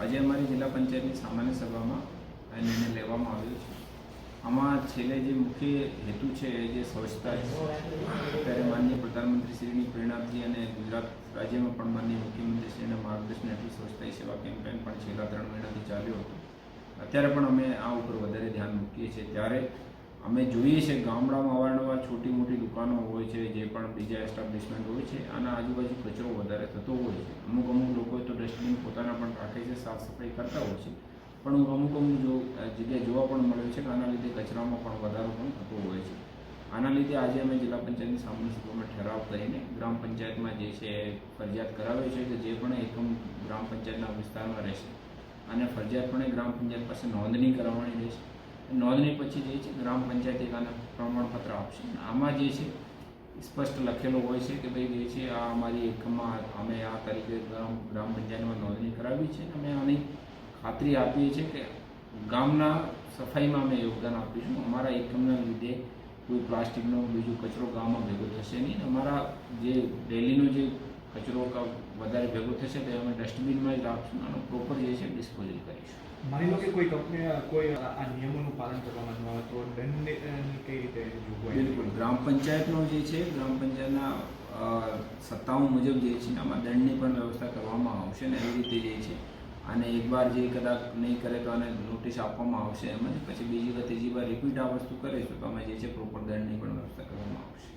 આજે અમારી જિલ્લા પંચાયતની સામાન્ય સભામાં આ નિર્ણય લેવામાં આવ્યો છે. આમાં છેલ્લે જે મુખ્ય હેતુ છે જે સ્વચ્છતા ત્યારે માનનીય પ્રધાનમંત્રી શ્રીની પ્રેરણાથી અને ગુજરાત રાજ્યમાં પણ માનનીય મુખ્યમંત્રી શ્રીના માર્ગદર્શન હેઠળ સ્વચ્છતા સેવા કેમ્પેન પણ છેલ્લા ત્રણ મહિનાથી ચાલ્યો હતો. અત્યારે પણ અમે આ ઉપર વધારે ધ્યાન મૂકીએ છીએ. ત્યારે અમે જોઈએ છે ગામડામાં અવારનવાર છોટી મોટી દુકાનો હોય છે, જે પણ બીજા એસ્ટાબ્લિશમેન્ટ હોય છે આના આજુબાજુ કચરો વધારે થતો હોય છે. અમુક અમુક લોકો તો ડસ્ટબિન પોતાના પણ રાખે છે, સાફ સફાઈ કરતા હોય છે. પણ અમુક અમુક જો જગ્યાએ જોવા પણ મળ્યું છે કે આના લીધે કચરામાં પણ વધારો પણ થતો હોય છે. આના લીધે આજે અમે જિલ્લા પંચાયતની સામાન્ય સભામાં ઠરાવ કરીને ગ્રામ પંચાયતમાં જે છે, ફરજિયાત કરાવ્યો છે કે જે પણ એકમ ગ્રામ પંચાયતના વિસ્તારમાં રહેશે. અને ફરજિયાતપણે ગ્રામ પંચાયત પાસે નોંધણી કરાવવાની રહેશે. નોંધણી પછી જે છે ગ્રામ પંચાયત એક પ્રમાણપત્ર આપશે. આમાં જે છે, સ્પષ્ટ લખેલું હોય છે કે ભાઈ જે છે, આ અમારી એકમમાં અમે આ તરીકે ગ્રામ ગ્રામ પંચાયતમાં નોંધણી કરાવી છે. અને અમે આની ખાતરી આપીએ છીએ કે ગામના સફાઈમાં અમે યોગદાન આપીશું. અમારા એકમના લીધે કોઈ પ્લાસ્ટિકનો બીજો કચરો ગામમાં ભેગો થશે નહીં. અમારા જે ડેલીનો જે કચરો વધારે ભેગો થશે તો અમે ડસ્ટબિનમાં જ રાખશું અને પ્રોપર જે છે ડિસ્પોઝલ કરીશું. માની લો કે કોઈ કંપની કોઈ આ નિયમોનું પાલન કરવામાં ન આવે તો દંડની કઈ રીતે જોગવાઈ? બિલકુલ. ગ્રામ પંચાયતનો જે છે ગ્રામ પંચાયતના સત્તાઓ મુજબ જે છે આમાં દંડની પણ વ્યવસ્થા કરવામાં આવશે ને એવી રીતે જે છે. અને એકવાર જે કદાચ નહીં કરે તો આને નોટિસ આપવામાં આવશે એમ જ. પછી બીજી વાર ત્રીજી વાર રિપીટ આ વસ્તુ કરે તો અમે જે છે પ્રોપર દંડની પણ વ્યવસ્થા કરવામાં આવશે.